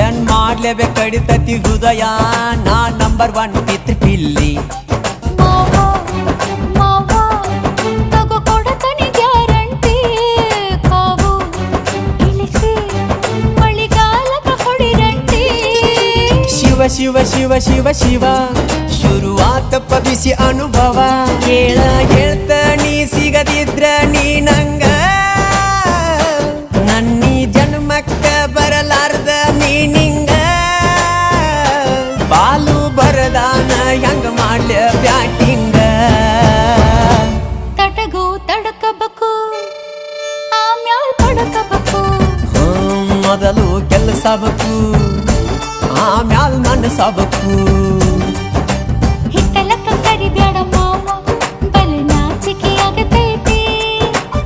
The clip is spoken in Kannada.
ಏನ್ ಮಾಡ್ಲೇಬೇಕು ಕಡಿತತಿ ಹೃದಯ? ನಾ ನಂಬರ್ ಒನ್ ಪಿತ್ರಿ ಪಿಲ್ಲಿ. ಶಿವ ಶಿವ ಶಿವ ಶಿವ ಶಿವ ಶುರುವಾತಪ್ಪ ಬಿಸಿ ಅನುಭವ. ಕೇಳ ಹೇಳ್ತ ಬಾಲು ಬರದಾನ ಹೆಂಗ ಮಾಡ್ಲ ಬ್ಯಾಟಿಂಗ? ತಟಗು ತಡಕಬೇಕು ಆಮ್ಯಾಲ್ ಪಡಕಬೇಕು. ಮೊದಲು ಕೆಲಸ ಬೇಕು ಆಮ್ಯಾಲ್ ನನ್ನ ಸಬಕು